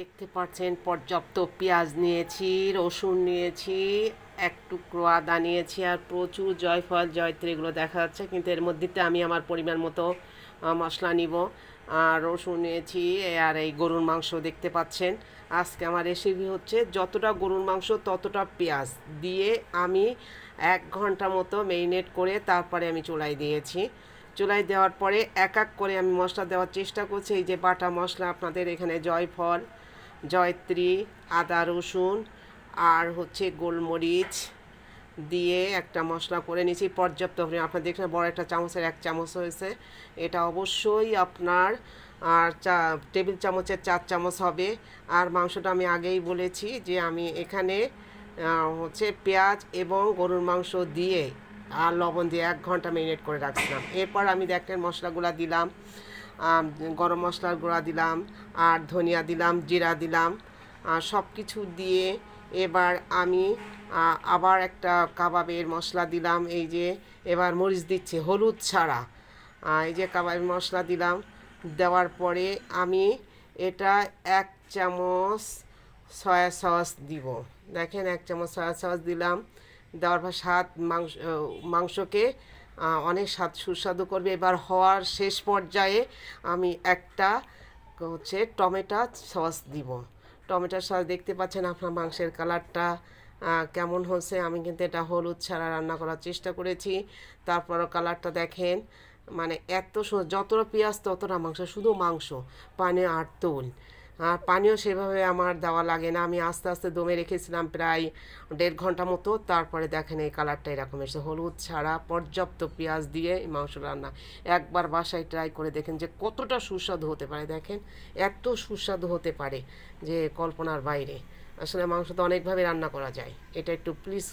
দেখতে পাচ্ছেন, পর্যাপ্ত পেঁয়াজ নিয়েছি, রসুন নিয়েছি, এক টুকরো আদা নিয়েছি আর প্রচুর জয়ফল, জয়ত্রী এগুলো দেখা যাচ্ছে। কিন্তু এর মধ্যেতে আমি আমার পরিমাণ মতো মশলা নিব। আর রসুন নিয়েছি আর এই গরুর মাংস দেখতে পাচ্ছেন। আজকে আমার রেসিপি হচ্ছে যতটা গরুর মাংস, ততটা পেঁয়াজ দিয়ে আমি এক ঘণ্টা মতো মেরিনেট করে তারপরে আমি চুলাই দিয়েছি। চুলাই দেওয়ার পরে এক এক করে আমি মশলা দেওয়ার চেষ্টা করছি। এই যে বাটা মশলা, আপনাদের এখানে জয়ফল জয়ত্রী, আদা, রসুন আর হচ্ছে গোলমরিচ দিয়ে একটা মশলা করে নিয়েছি। পর্যাপ্ত পরিমাণ। আপনার দেখছেন বড় একটা চামচের এক চামচ হয়েছে। এটা অবশ্যই আপনার আর চা, টেবিল চামচের চার চামচ হবে। আর মাংসটা আমি আগেই বলেছি যে আমি এখানে হচ্ছে পেঁয়াজ এবং গরুর মাংস দিয়ে আর লবণ দিয়ে এক ঘণ্টা মেরিনেট করে রাখছিলাম। এরপর আমি দেখেন মশলাগুলো দিলাম। গরম মশলার গুঁড়া দিলাম, আর ধনিয়া দিলাম, জিরা দিলাম, আর সব কিছু দিয়ে এবার আমি আবার একটা কাবাবের মশলা দিলাম, এই যে এবার মরিচ দিচ্ছে, হলুদ ছাড়া। এই যে কাবাবের মশলা দিলাম, দেওয়ার পরে আমি এটা এক চামচ সয়া সস দিব। দেখেন, এক চামচ সয়া সস দিলাম, দেওয়ার পর স্বাদ মাংস, মাংসকে অনেক স্বাদ সুস্বাদু করবে। এবার হওয়ার শেষ পর্যায়ে আমি একটা, হচ্ছে টমেটো সস দিব। টমেটো সস দেখতে পাচ্ছেন আপনার মাংসের কালারটা কেমন হচ্ছে আমি কিন্তু এটা হলুদ ছাড়া রান্না করার চেষ্টা করেছি। তারপরও কালারটা দেখেন মানে এত যতটা পেঁয়াজ ততটা মাংস, শুধু মাংস পানি আর তুল। আর পানিও সেভাবে আমার দেওয়া লাগে না। আমি আস্তে আস্তে দমে রেখেছিলাম প্রায় দেড় ঘণ্টা মতো। তারপরে দেখেন এই কালারটা এরকম এসেছে। হলুদ ছাড়া পর্যাপ্ত পেঁয়াজ দিয়ে এই মাংস রান্না। একবার বাসায় ট্রাই করে দেখেন যে কতটা সুস্বাদু হতে পারে। দেখেন এত সুস্বাদু হতে পারে যে কল্পনার বাইরে। আসলে মাংস তো অনেকভাবে রান্না করা যায়। এটা একটু প্লিজ